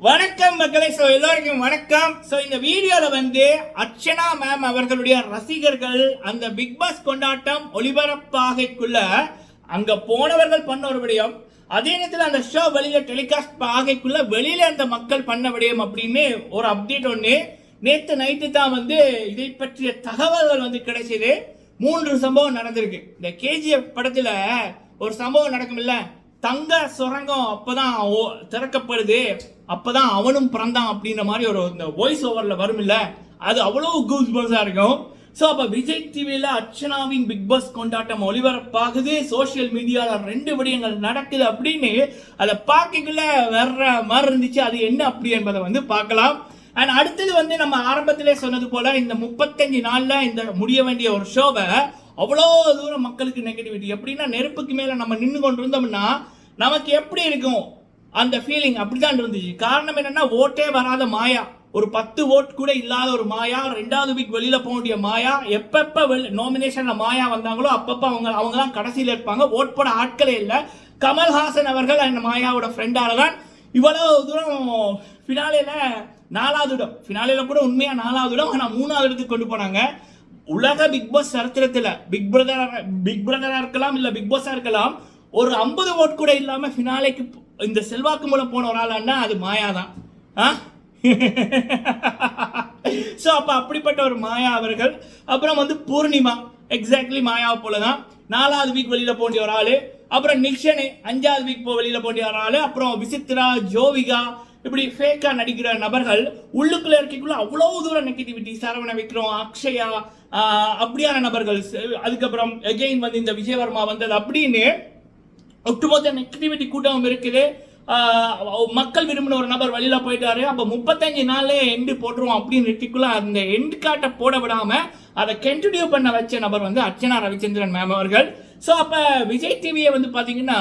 வணக்கம் மக்களை. ஸோ எல்லோருக்கும் வணக்கம். ஸோ இந்த வீடியோவில் வந்து அர்ச்சனா மேம் அவர்களுடைய ரசிகர்கள் அந்த பிக் பாஸ் கொண்டாட்டம் ஒளிபரப்பாகைக்குள்ள அங்கே போனவர்கள் பண்ண ஒரு விடயம். அதே நேரத்தில் அந்த ஷோ வெளியில் டெலிகாஸ்ட் ஆகைக்குள்ள வெளியில் அந்த மக்கள் பண்ண விடயம் அப்படின்னு ஒரு அப்டேட் ஒன்று நேற்று நைட்டு தான் வந்து இதை பற்றிய தகவல்கள் வந்து கிடைச்சது. மூன்று சம்பவம் நடந்திருக்கு. இந்த கேஜிஎஃப் படத்தில் ஒரு சம்பவம் நடக்கும் இல்லை தங்க சுரங்கம் அப்போதான் ஓ- அப்போ தான் அவனும் பிறந்தான் அப்படின்ற மாதிரி ஒரு இந்த வாய்ஸ் ஓவரில் வரும் இல்லை அது அவ்வளோ கூஸ் பஸ்ஸாக இருக்கும். ஸோ அப்போ விஜய் டிவியில் அர்ச்சனாவின் பிக் பாஸ் கொண்டாட்டம் ஒளிபரப்பாகுது. சோஷியல் மீடியாவில் ரெண்டு விடயங்கள் நடக்குது அப்படின்னு அதை பார்க்கக்குள்ள வர்ற மாதிரி இருந்துச்சு. அது என்ன அப்படி என்பதை வந்து பார்க்கலாம். அண்ட் அடுத்தது வந்து நம்ம ஆரம்பத்திலே சொன்னது போல இந்த முப்பத்தஞ்சு நாளில் இந்த முடிய வேண்டிய ஒரு ஷோவை அவ்வளோ தூரம் மக்களுக்கு நெகட்டிவிட்டி எப்படின்னா நெருப்புக்கு மேலே நம்ம நின்று கொண்டு இருந்தோம்னா நமக்கு எப்படி இருக்கும்? அந்த ஃபீலிங் அப்படிதான் இருந்துச்சு. காரணம் என்னன்னா ஓட்டே வராத மாயா. ஒரு பத்து ஓட் கூட இல்லாத ஒரு மாயா ரெண்டாவது வீக் வெளியில போக வேண்டிய மாயா எப்பப்ப நாமினேஷன்ல மாயா வந்தாங்களோ அப்பப்ப அவங்க அவங்க தான் கடைசியில் இருப்பாங்க. ஓட் போட ஆட்களே இல்லை. கமல்ஹாசன் அவர்கள் அந்த மாயாவோட ஃப்ரெண்டால தான் இவ்வளவு தூரம் ஃபினாலேல நாலாவது இடம். ஃபினாலேல கூட உண்மையா நாலாவது இடம் ஆனா மூணாவது இடத்துக்கு கொண்டு போனாங்க. உலக பிக் பாஸ் சரித்திரத்தில் பிக் பிரதர் பிக் பிரதரா இருக்கலாம் இல்ல பிக் பாஸா இருக்கலாம் ஒரு ஐம்பது ஓட் கூட இல்லாம ஃபினாலேக்கு இந்த செல்வாக்கு மூலம் போன ஒரு ஆளான்னா அது மாயா தான் ஆ? ஸோ அப்போ அப்படிப்பட்ட ஒரு மாயா அவர்கள் அப்புறம் வந்து பூர்ணிமா எக்ஸாக்ட்லி மாயாவை போல தான் நாலாவது வீக் வெளியில் போண்டிய ஒரு ஆளு அப்புறம் நிக்ஷனு அஞ்சாவது வீக் போ வெளியில் போண்டிய ஒரு ஆள் அப்புறம் விசித்ரா ஜோவிகா இப்படி ஃபேக்கா நடிக்கிற நபர்கள் உள்ளுக்குள்ளே இருக்கக்குள்ள அவ்வளோ தூரம் நெகட்டிவிட்டி சரவண விக்ரம் அக்ஷயா அப்படியான நபர்கள் அதுக்கப்புறம் எகெயின் வந்து இந்த விஜயவர்மா வந்தது அப்படின்னு ஒட்டுமொத்த நெகட்டிவிட்டி கூட்டம் இருக்குது. மக்கள் விரும்பின ஒரு நபர் வெளியில போயிட்டாரு. அப்போ முப்பத்தஞ்சு நாள்லயே எண்டு போட்டுருவோம் அப்படின்னு இருக்குள்ள அந்த எண்டு காட்டை போட விடாம அதை கண்டினியூ பண்ண வச்ச நபர் வந்து அர்ச்சனா ரவிச்சந்திரன் மேம் அவர்கள். ஸோ அப்போ விஜய் டிவியை வந்து பார்த்தீங்கன்னா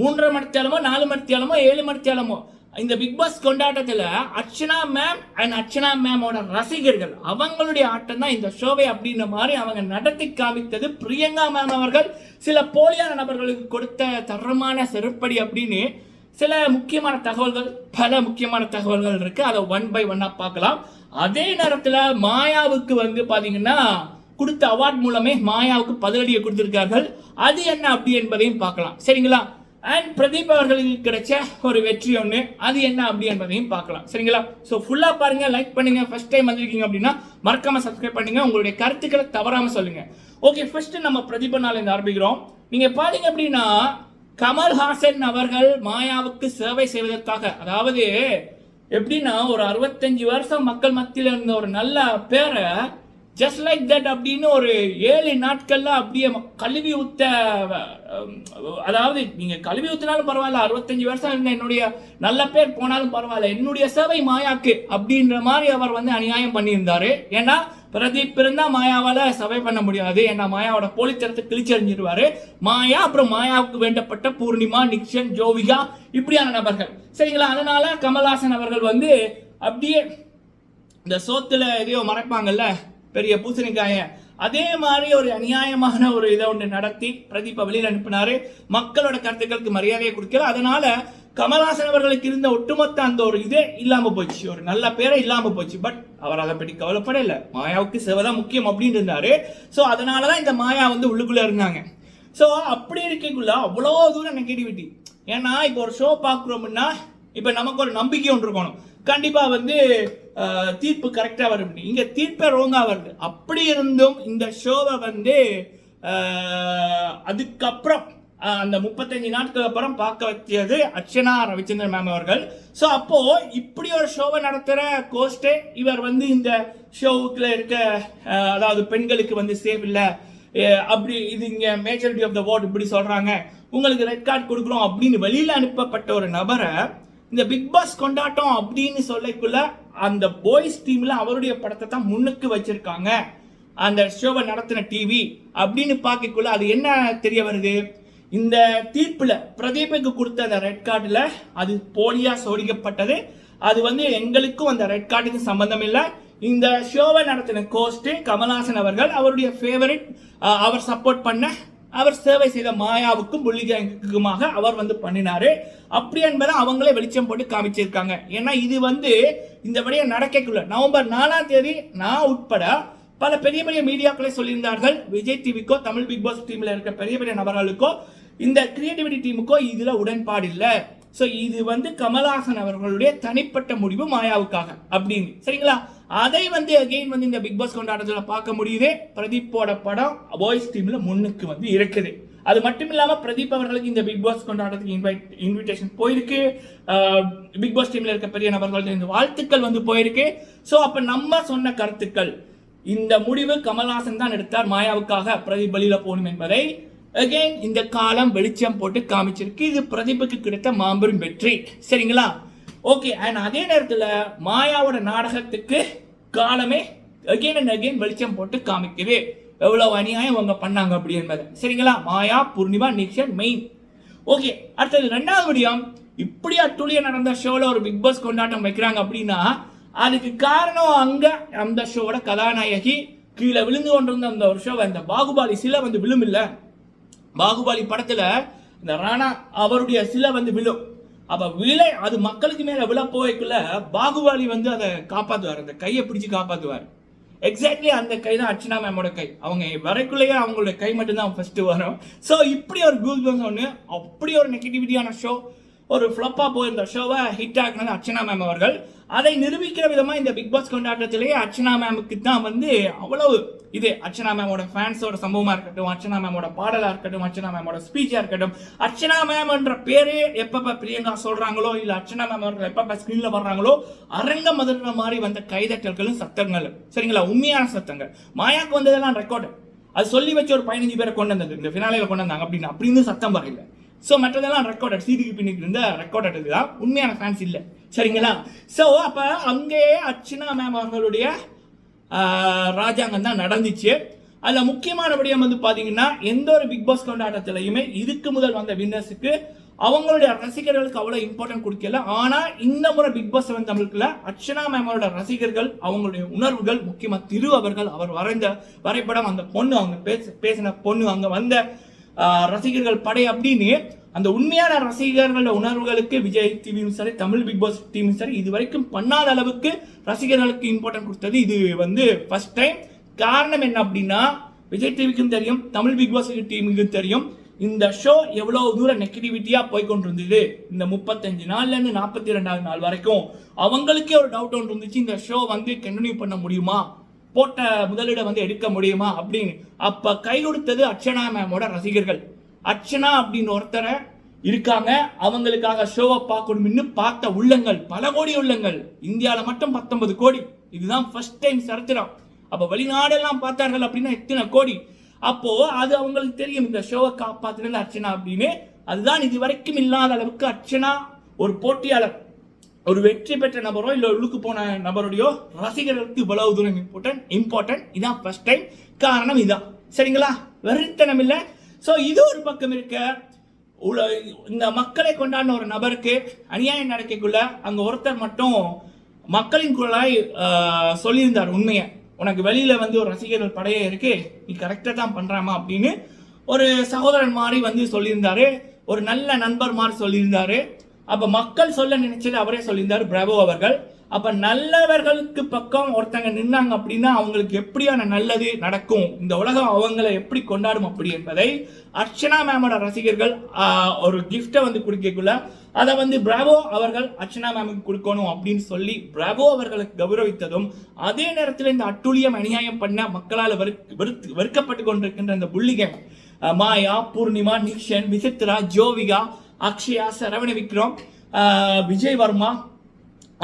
மூன்றரை மணித்தேலமோ நாலு மணித்தேலமோ ஏழு மணித்தேலமோ இந்த பிக் பாஸ் கொண்டாட்டத்தில் அர்ச்சனா மேம் அண்ட் அர்ச்சனா மேமோட ரசிகர்கள் அவங்களுடைய ஆட்டம் தான் இந்த ஷோவை அப்படின்ற மாதிரி அவங்க நடத்தி காமித்தது. பிரியங்கா மேம் அவர்கள் சில போலியான நபர்களுக்கு கொடுத்த தரமான செருப்படி அப்படின்னு சில முக்கியமான தகவல்கள் பல முக்கியமான தகவல்கள் இருக்கு. அதை ஒன் பை ஒன்னா பார்க்கலாம். அதே நேரத்தில் மாயாவுக்கு வந்து பார்த்தீங்கன்னா கொடுத்த அவார்ட் மூலமே மாயாவுக்கு பதிலடியை கொடுத்திருக்கார்கள். அது என்ன அப்படி என்பதையும் பார்க்கலாம். சரிங்களா? அண்ட் பிரதீப் அவர்களுக்கு கிடைச்ச ஒரு வெற்றி ஒன்று அது என்ன அப்படி என்பதையும் பார்க்கலாம். சரிங்களா? ஸோ ஃபுல்லாக பாருங்க லைக் பண்ணுங்க. ஃபர்ஸ்ட் டைம் வந்திருக்கீங்க அப்படின்னா மறக்காம சப்ஸ்கிரைப் பண்ணுங்க. உங்களுடைய கருத்துக்களை தவறாமல் சொல்லுங்க. ஓகே ஃபர்ஸ்ட் நம்ம பிரதீப நாள் இருந்து ஆரம்பிக்கிறோம். நீங்கள் பார்த்தீங்க அப்படின்னா கமல்ஹாசன் அவர்கள் மாயாவுக்கு சேவை செய்வதற்காக அதாவது எப்படின்னா ஒரு அறுபத்தஞ்சு வருஷம் மக்கள் மத்தியில் இருந்த ஒரு நல்ல பேரை ஜஸ்ட் லைக் தட் அப்படின்னு ஒரு ஏழு நாட்கள்ல அப்படியே கழுவி ஊத்த அதாவது நீங்க கழுவி ஊத்தினாலும் பரவாயில்ல அறுபத்தஞ்சு வருஷம் இருந்த என்னுடைய நல்ல பேர் போனாலும் பரவாயில்ல என்னுடைய சேவை மாயாக்கு அப்படின்ற மாதிரி அவர் வந்து அநியாயம் பண்ணியிருந்தாரு. ஏன்னா பிரதீப் இருந்தா மாயாவால சபை பண்ண முடியாது. ஏன்னா மாயாவோட போலித்தரத்தை கிழிச்சறிஞ்சிருவாரு. மாயா அப்புறம் மாயாவுக்கு வேண்டப்பட்ட பூர்ணிமா நிக்ஷன் ஜோவிகா இப்படியான நபர்கள். சரிங்களா? அதனால கமல்ஹாசன் அவர்கள் வந்து அப்படியே இந்த சோத்துல எதையோ மறைப்பாங்கல்ல பெரிய பூசணிக்காய அதே மாதிரி ஒரு அநியாயமான ஒரு இதை ஒன்று நடத்தி பிரதீப வெளியில் அனுப்பினாரு. மக்களோட கருத்துக்களுக்கு மரியாதையை கொடுக்கல. அதனால கமல்ஹாசன் அவர்களுக்கு இருந்த ஒட்டுமொத்த அந்த ஒரு இதே இல்லாமல் போச்சு. ஒரு நல்ல பேரே இல்லாமல் போச்சு. பட் அவர் அதை பற்றி கவலைப்படல. மாயாவுக்கு சேவைதான் முக்கியம் அப்படின்னு இருந்தாரு. ஸோ அதனாலதான் இந்த மாயா வந்து உள்ளுக்குள்ளே இருந்தாங்க. ஸோ அப்படி இருக்கக்குள்ள அவ்வளோ தூரம் நெகட்டிவிட்டி ஏன்னா இப்போ ஒரு ஷோ பார்க்குறோம்னா இப்போ நமக்கு ஒரு நம்பிக்கை ஒன்று இருக்கணும். கண்டிப்பாக வந்து தீர்ப்பு கரெக்டாக வரும் இங்கே தீர்ப்பே ரோங்காக வருது. அப்படி இருந்தும் இந்த ஷோவை வந்து அதுக்கப்புறம் அந்த முப்பத்தஞ்சு நாட்களுக்கு அப்புறம் பார்க்க வச்சது அர்ச்சனா ரவிச்சந்திரன் மேம் அவர்கள். ஸோ அப்போ இப்படி ஒரு ஷோவை நடத்துகிற கோஸ்டே இவர் வந்து இந்த ஷோவுக்குள்ள இருக்க அதாவது பெண்களுக்கு வந்து சேவ் இல்லை அப்படி இது இங்கே மேஜாரிட்டி ஆஃப் த வார்டு இப்படி சொல்கிறாங்க உங்களுக்கு ரெட் கார்டு கொடுக்குறோம் அப்படின்னு வெளியில் அனுப்பப்பட்ட ஒரு நபரை இந்த பிக் பாஸ் கொண்டாட்டம் அப்படின்னு சொல்லக்குள்ள அந்த பாய்ஸ் டீம்ல அவருடைய படத்தை தான் முன்னுக்கு வச்சிருக்காங்க. அந்த ஷோவை நடத்தின டிவி அப்படின்னு பார்க்கக்குள்ள அது என்ன தெரிய வருது? இந்த தீர்ப்புல பிரதீபுக்கு கொடுத்த அந்த ரெட் கார்டில் அது போலியா சோடிக்கப்பட்டது அது வந்து எங்களுக்கும் அந்த ரெட் கார்டுக்கு சம்பந்தம் இல்லை. இந்த ஷோவை நடத்தின கோஸ்ட் கமல்ஹாசன் அவர்கள் அவருடைய ஃபேவரட் அவர் சப்போர்ட் பண்ண அவர் சேவை செய்த மாயாவுக்கும் புள்ளிகேங்குமாக அவர் வந்து பண்ணினாரு. அப்படி என்பதை அவங்களே வெளிச்சம் போட்டு காமிச்சிருக்காங்க. ஏன்னா இது வந்து இந்த விடயம் நடக்கக்குள்ள நவம்பர் நாலாம் தேதி நான் உட்பட பல பெரிய பெரிய மீடியாக்களை சொல்லியிருந்தார்கள். விஜய் டிவிக்கோ தமிழ் பிக் பாஸ் டீம்ல இருக்க பெரிய பெரிய நபர்களுக்கோ இந்த கிரியேட்டிவிட்டி டீமுக்கோ இதுல உடன்பாடு இல்லை. ஸோ இது வந்து கமல்ஹாசன் அவர்களுடைய தனிப்பட்ட முடிவு மாயாவுக்காக அப்படின்னு. சரிங்களா? அதை வந்து அகைன் வந்து இந்த பிக் பாஸ் கொண்டாட்டத்தில் பார்க்க முடியுது. பிரதீப்போட படம் பாய்ஸ் டீமில் முன்னுக்கு வந்து இருக்குது. அது மட்டும் இல்லாமல் பிரதீப் அவர்களுக்கு இந்த பிக் பாஸ் கொண்டாட்டத்துக்கு இன்வைட் இன்விடேஷன் போயிருக்கு. பிக் பாஸ் டீமில் இருக்க பெரிய நபர்கள்ட்ட இந்த வாழ்த்துக்கள் வந்து போயிருக்கு. ஸோ அப்போ நம்ம சொன்ன கருத்துக்கள். இந்த முடிவு கமல்ஹாசன் தான் எடுத்தார். மாயாவுக்காக பிரதீப் வெளியில போகணும் என்பதை அகைன் இந்த காலம் வெளிச்சம் போட்டு காமிச்சிருக்கு. இது பிரதீப்புக்கு கிடைத்த மாபெரும் வெற்றி. சரிங்களா? ஓகே அண்ட் அதே நேரத்தில் மாயாவோட நாடகத்துக்கு காலமே அகைன் அண்ட் அகைன் வெளிச்சம் போட்டு காமிக்குது. எவ்வளோ அநியாயம் அவங்க பண்ணாங்க அப்படி என்பதை சரிங்களா? மாயா பூர்ணிமா நிக்ஷன் மெயின். ஓகே அடுத்தது ரெண்டாவது விடியம். இப்படி அத்துளிய நடந்த ஷோவில் ஒரு பிக் பாஸ் கொண்டாட்டம் வைக்கிறாங்க அப்படின்னா அதுக்கு காரணம் அங்கே அந்த ஷோவோட கதாநாயகி கீழே விழுந்து கொண்டிருந்த அந்த ஒரு ஷோவை அந்த பாகுபாலி சிலை வந்து விழும் இல்லை. பாகுபாலி படத்தில் இந்த ராணா அவருடைய சிலை வந்து விழும். அப்போ விலை அது மக்களுக்கு மேலே விழ போய்க்குள்ள பாகுபாலி வந்து அதை காப்பாற்றுவார் அந்த கையை பிடிச்சி காப்பாற்றுவார் எக்ஸாக்ட்லி அந்த கை தான் அர்ச்சனா மேமோட கை. அவங்க வரைக்குள்ளேயே அவங்களோட கை மட்டும்தான் ஃபர்ஸ்ட் வரும். ஸோ இப்படி ஒரு கூஸ் பம்ஸ் ஒன்று அப்படி ஒரு நெகட்டிவிட்டியான ஷோ ஒரு ஃப்ளப்பாக போயிருந்த ஷோவை ஹிட் ஆகினது அர்ச்சனா மேம் அவர்கள். அதை நிரூபிக்கிற விதமாக இந்த பிக் பாஸ் கொண்டாட்டத்திலேயே அர்ச்சனா மேமுக்கு தான் வந்து அவ்வளவு இது. அர்ச்சனா மேமோட ஃபேன்ஸோட சம்பவமாக இருக்கட்டும் அர்ச்சனா மேமோட பாடலாக இருக்கட்டும் அர்ச்சனா மேமோட ஸ்பீச்சாக இருக்கட்டும் அர்ச்சனா மேம் என்ற பேரே எப்பப்போ பிரியங்கா சொல்கிறாங்களோ இல்லை அர்ச்சனா மேம் அவர்கள் ஸ்க்ரீனில் வர்றாங்களோ அரங்கம் அதிர்ற மாதிரி வந்த கைதட்டல்களும் சத்தங்களும் சரிங்களா? உண்மையான சத்தங்கள். மாயாக்கு வந்ததெல்லாம் ரெக்கார்டு அது சொல்லி வச்சு ஒரு பதினஞ்சு பேரை கொண்டு வந்தது. இந்த ஃபினாலையில் கொண்டு வந்தாங்க அப்படின்னு அப்படின்னு சத்தம் வரையில் ஸோ மற்றதெல்லாம் ரெக்கார்டட் சிடிக்கு பின்னுக்கு இருந்த ரெக்கார்டட் தான் உண்மையான ஃபேன்ஸ் இல்லை. சரிங்களா? ஸோ அப்போ அங்கேயே அர்ச்சனா மேம் அவங்களுடைய ராஜாங்கம் தான் நடந்துச்சு. அதில் முக்கியமான விடயம் வந்து பார்த்தீங்கன்னா எந்த ஒரு பிக் பாஸ் கொண்டாட்டத்திலையுமே இதுக்கு முதல் வந்த வின்னர்ஸுக்கு அவங்களுடைய ரசிகர்களுக்கு அவ்வளோ இம்பார்ட்டன்ட் கொடுக்கல. ஆனால் இந்த முறை பிக் பாஸ் செவன் தமிழுக்குள்ள அர்ச்சனா மேமோட ரசிகர்கள் அவங்களுடைய உணர்வுகள் முக்கியமாக திரு அவர்கள் அவர் வரைந்த வரைபடம் அந்த பொண்ணு அவங்க பேச பேசின பொண்ணு அங்கே வந்த ரசிகர்கள் படை அப்படின்னு அந்த உண்மையான ரசிகர்களோட உணர்வுகளுக்கு விஜய் டிவியும் சரி தமிழ் பிக் பாஸ் டீமும் சரி இது வரைக்கும் பண்ணாத அளவுக்கு ரசிகர்களுக்கு இம்பார்ட்டன்ட் கொடுத்தது. இது வந்து ஃபர்ஸ்ட் டைம் காரணம் என்ன அப்படின்னா விஜய் டிவிக்கும் தெரியும் தமிழ் பிக் பாஸ் டீமுக்கும் தெரியும். இந்த ஷோ எவ்வளோ தூரம் நெகட்டிவிட்டியாக போய்கொண்டிருந்தது இந்த முப்பத்தஞ்சு நாள்லேருந்து நாற்பத்தி ரெண்டாவது நாள் வரைக்கும். அவங்களுக்கே ஒரு டவுட் ஒன்று இருந்துச்சு இந்த ஷோ வந்து கண்டினியூ பண்ண முடியுமா? போட்ட முதலிடம் வந்து எடுக்க முடியுமா அப்படின்னு? அப்ப கை கொடுத்தது அர்ச்சனா மேமோட ரசிகர்கள். அர்ச்சனா அப்படின்னு ஒருத்தரை இருக்காங்க. அவங்களுக்காக ஷோவை பார்க்கணும்னு பார்த்த உள்ளங்கள் பல கோடி உள்ளங்கள். இந்தியாவில் மட்டும் பத்தொன்பது கோடி. இதுதான் ஃபர்ஸ்ட் டைம் சரித்திரம். அப்போ வெளிநாடெல்லாம் பார்த்தார்கள் அப்படின்னா எத்தனை கோடி? அப்போ அது அவங்களுக்கு தெரியும். இந்த ஷோவை காப்பாற்றுனது அர்ச்சனா அப்படின்னு. அதுதான் இது வரைக்கும் இல்லாத அளவுக்கு அர்ச்சனா ஒரு போட்டியாளர். ஒரு வெற்றி பெற்ற நபரோ இல்லை உள்ளுக்கு போன நபருடையோ ரசிகர்களுக்கு இவ்வளவு தூரம் இம்பார்ட்டன்ட் இம்பார்ட்டன்ட் இதான் ஃபர்ஸ்ட் டைம் காரணம் இதுதான் சரிங்களா? வெறித்தனம் இல்லை. ஸோ இது ஒரு பக்கம் இருக்க. இந்த மக்களை கொண்டாடின ஒரு நபருக்கு அநியாயம் நடக்கக்குள்ள அங்க ஒருத்தர் மட்டும் மக்களின் குரலாய் சொல்லியிருந்தார் உண்மையை. உனக்கு வெளியில வந்து ஒரு ரசிகர்கள் படையே இருக்கு. நீ கரெக்டாக தான் பண்றாமா அப்படின்னு ஒரு சகோதரன் மாதிரி வந்து சொல்லியிருந்தாரு. ஒரு நல்ல நண்பர் மாதிரி சொல்லியிருந்தாரு. அப்போ மக்கள் சொல்ல நினைச்சது அவரே சொல்லியிருந்தார் பிரபு அவர்கள். அப்போ நல்லவர்களுக்கு பக்கம் ஒருத்தங்க நின்னாங்க அப்படின்னா அவங்களுக்கு எப்படியான நல்லது நடக்கும்? இந்த உலகம் அவங்கள எப்படி கொண்டாடும் அப்படி என்பதை அர்ச்சனா மேமோட ரசிகர்கள் ஒரு கிஃப்டை வந்து கொடுக்கக்குள்ள அதை வந்து பிராவோ அவர்கள் அர்ச்சனா மேமுக்கு கொடுக்கணும் அப்படின்னு சொல்லி பிராவோ அவர்களுக்கு கௌரவித்ததும் அதே நேரத்தில் இந்த அட்டுழியம் அநியாயம் பண்ண மக்களால் வெறுக்- வெறுத்து வெறுக்கப்பட்டு கொண்டிருக்கின்ற இந்த புள்ளிகம் மாயா பூர்ணிமா நிக்ஷன் விசித்ரா ஜோவிகா அக்ஷயா சரவண விக்ரம் விஜய் வர்மா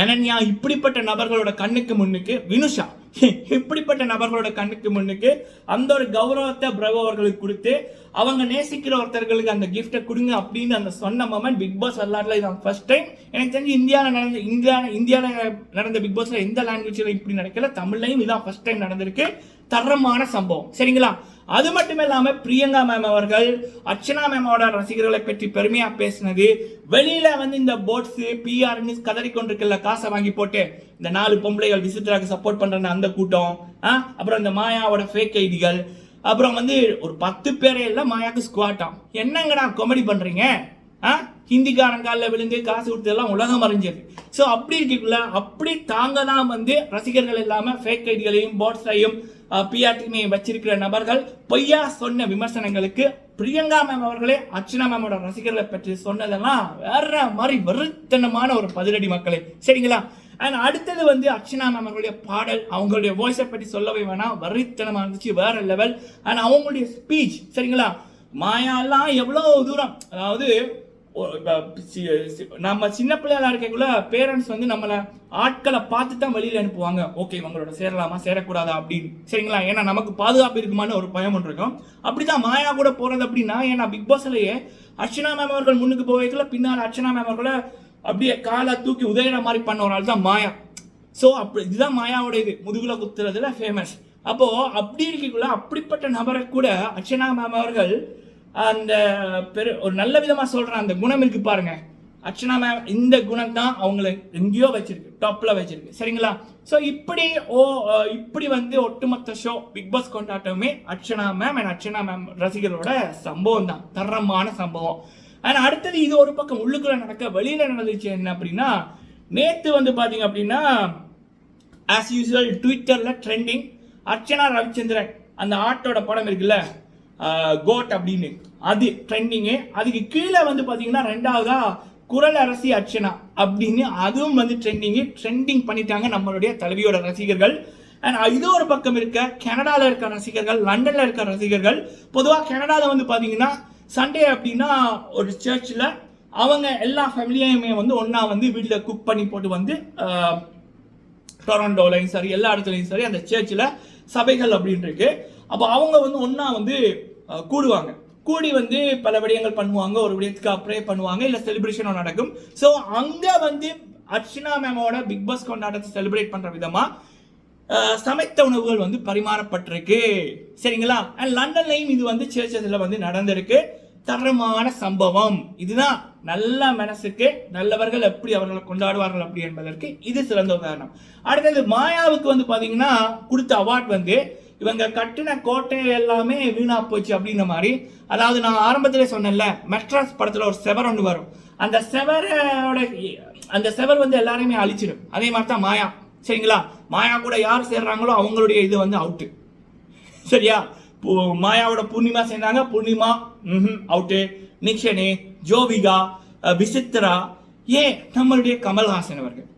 அனன்யா இப்படிப்பட்ட நபர்களோட கண்ணுக்கு முன்னுக்கு வினுஷா இப்படிப்பட்ட நபர்களோட கண்ணுக்கு முன்னுக்கு அந்த ஒரு கௌரவத்தை பிரபு அவர்களுக்கு கொடுத்து அவங்க நேசிக்கிற ஒருத்தர்களுக்கு அந்த கிஃப்ட்டை கொடுங்க அப்படின்னு அந்த சொன்ன மொமெண்ட் பிக் பாஸ் வரலாறுல இதான். ஃபர்ஸ்ட் டைம் எனக்கு தெரிஞ்சு இந்தியாவில் நடந்த இந்தியா இந்தியாவில் நடந்த பிக் பாஸ்ல எந்த லாங்குவேஜில் இப்படி நடக்கல தமிழ்லையும் இதான் ஃபர்ஸ்ட் டைம் நடந்திருக்கு. தரமான சம்பவம். சரிங்களா? அது மட்டும் இல்லாம பிரியங்கா மேம் அவர்கள் அர்ச்சனா மேமோட ரசிகர்களை பற்றி பெருமையா பேசினது வெளியில வந்து இந்த போட்ஸ் பிஆர்னு கதறி கொண்டிருக்கல காசை வாங்கி போட்டு இந்த நாலு பொம்பளைகள் விசித்ராக்கு சப்போர்ட் பண்ற அந்த கூட்டம் அப்புறம் இந்த மாயாவோட ஃபேக் ஐடிகள் அப்புறம் வந்து ஒரு பத்து பேரே எல்லாம் மாயாக்கு ஸ்குவாட்டாம் என்னங்கடா காமெடி பண்றீங்க? ஆ? ஹிந்திக்காரன் காலில் விழுந்து காசு கொடுத்து எல்லாம் உலகம் அறிஞ்சது. ஸோ அப்படி இருக்கக்குள்ள அப்படி தாங்க தான் வந்து ரசிகர்கள் இல்லாமல் ஃபேக் ஐடிகளையும் போட்ஸையும் பிஆர்டிமையும் வச்சிருக்கிற நபர்கள் பொய்யா சொன்ன விமர்சனங்களுக்கு பிரியங்கா மேம் அவர்களே அர்ச்சனா மேமோட ரசிகர்களை பற்றி சொன்னதெல்லாம் வேற மாதிரி வெறுத்தனமான ஒரு பதிலடி மக்களே. சரிங்களா? அண்ட் அடுத்தது வந்து அர்ச்சனா மேம் அவர்களுடைய பாடல் அவங்களுடைய வாய்ஸை பற்றி சொல்லவே வேணாம். வரித்தனமாக இருந்துச்சு வேற லெவல் அண்ட் அவங்களுடைய ஸ்பீச் சரிங்களா? மாயாலாம் எவ்வளோ தூரம் அதாவது நம்ம சின்ன பிள்ளைகளா இருக்கக்குள்ள பேரண்ட்ஸ் வந்து நம்மளை ஆட்களை பார்த்து தான் வெளியில் அனுப்புவாங்க. ஓகே இவங்களோட சேரலாமா? சேரக்கூடாதா? அப்படின்னு. சரிங்களா? ஏன்னா நமக்கு பாதுகாப்பு இருக்குமான்னு ஒரு பயம் ஒன்று இருக்கும். அப்படிதான் மாயா கூட போகிறது அப்படின்னா ஏன்னா பிக் பாஸ்லேயே அர்ச்சனா மேம் அவர்கள் முன்னுக்கு போய்க்கல பின்னால் அர்ச்சனா மேம் அவர்களை அப்படியே காலை தூக்கி உதயிற மாதிரி பண்ண ஒரு ஆள் தான் மாயா. ஸோ அப்படி இதுதான் மாயாவோட இது முதுகுல குத்துறதுல ஃபேமஸ் அப்போது அப்படி இருக்கக்குள்ள அப்படிப்பட்ட நபரை கூட அர்ச்சனா மேம் அவர்கள் அந்த பெரு ஒரு நல்ல விதமாக சொல்கிறேன் அந்த குணம் இருக்குது பாருங்க. அர்ச்சனா மேம் இந்த குணம் தான் அவங்கள எங்கேயோ வச்சிருக்கு டாப்பில் வச்சிருக்கு. சரிங்களா? ஸோ இப்படி ஓ இப்படி வந்து ஒட்டுமொத்த show big pass கொண்டாட்டமே Archana ma'am and Archana ma'am ரசிகரோட சம்பவம் தான். தரமான சம்பவம். ஆனால் அடுத்தது இது ஒரு பக்கம் உள்ளுக்குள்ளே நடக்க வெளியில் நடந்துச்சு என்ன அப்படின்னா நேற்று வந்து பார்த்தீங்க அப்படின்னா ஆஸ் யூஸ்வல் ட்விட்டரில் ட்ரெண்டிங் அர்ச்சனா ரவிச்சந்திரன் அந்த ஆட்டோட படம் இருக்குல்ல? கோட் அப்படின்னு. அது ட்ரெண்டிங்கு அதுக்கு கீழே வந்து பார்த்தீங்கன்னா ரெண்டாவதா குரல் அரசி அர்ச்சனா அப்படின்னு அதுவும் வந்து ட்ரெண்டிங்கு ட்ரெண்டிங் பண்ணிட்டாங்க நம்மளுடைய தலைவியோட ரசிகர்கள். அண்ட் இது ஒரு பக்கம் இருக்க கனடாவில் இருக்க ரசிகர்கள் லண்டனில் இருக்க ரசிகர்கள். பொதுவாக கனடாவில் வந்து பார்த்தீங்கன்னா சண்டே அப்படின்னா ஒரு சர்ச்சில் அவங்க எல்லா ஃபேமிலியுமே வந்து ஒன்றா வந்து வீட்டில் குக் பண்ணி போட்டு வந்து டொரண்டோலையும் சரி எல்லா இடத்துலையும் சரி அந்த சர்ச்சில் சபைகள் அப்படின்ட்டு இருக்கு. அப்போ அவங்க வந்து ஒன்றா வந்து கூடுவாங்க. கூடி வந்து பல விடயங்கள் பண்ணுவாங்க. ஒரு விடயத்துக்கு ப்ரே பண்ணுவாங்க. இல்லை செலிப்ரேஷனும் நடக்கும். ஸோ அங்கே வந்து அர்ச்சனா மேமோட பிக் பாஸ் கொண்டாட்டத்தை செலிப்ரேட் பண்ணுற விதமாக சமைத்த உணவுகள் வந்து பரிமாறப்பட்டிருக்கு. சரிங்களா? அண்ட் லண்டன்லையும் இது வந்து சர்ச்சஸில் வந்து நடந்திருக்கு. தரமான சம்பவம். இதுதான் நல்ல மனசுக்கு நல்லவர்கள் எப்படி அவர்களை கொண்டாடுவார்கள் அப்படி என்பதற்கு இது சிறந்த உதாரணம். அடுத்தது மாயாவுக்கு வந்து பார்த்தீங்கன்னா கொடுத்த அவார்ட் வந்து இவங்க கட்டின கோட்டை எல்லாமே வீணா போச்சு அப்படின்ற மாதிரி. அதாவது நான் ஆரம்பத்திலே சொன்னேன்ல மெட்ராஸ் படத்தில் ஒரு செவர் ஒன்று வரும். அந்த செவரோட அந்த செவர் வந்து எல்லாரையுமே அழிச்சிடும். அதே மாதிரி தான் மாயா. சரிங்களா? மாயா கூட யார் சேர்றாங்களோ அவங்களுடைய இது வந்து அவுட்டு சரியா? மாயாவோட பூர்ணிமா சேர்ந்தாங்க. பூர்ணிமா ம் அவுட்டு நிக்ஷனு ஜோவிகா விசித்ரா ஏன் நம்மளுடைய கமல்ஹாசன் அவர்கள்?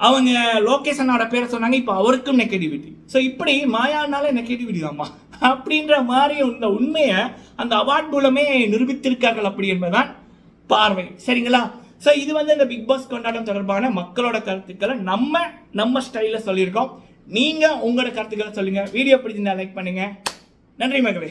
அவங்க லோகேஷனோட பேரை சொன்னாங்க இப்போ அவருக்கும் நெகட்டிவிட்டி ஸோ இப்படி மாயானால நெகட்டிவிட்டி தான்மா அப்படின்ற மாதிரி இந்த உண்மையை அந்த அவார்ட் மூலமே நிரூபித்திருக்கார்கள் அப்படி என்பதுதான் பார்வை. சரிங்களா? ஸோ இது வந்து இந்த பிக் பாஸ் கொண்டாட்டம் தொடர்பான மக்களோட கருத்துக்களை நம்ம நம்ம ஸ்டைலில் சொல்லியிருக்கோம். நீங்கள் உங்களோட கருத்துக்களை சொல்லுங்கள் வீடியோ பிடிச்சிருந்தா லைக் பண்ணுங்கள் நன்றி மகளே.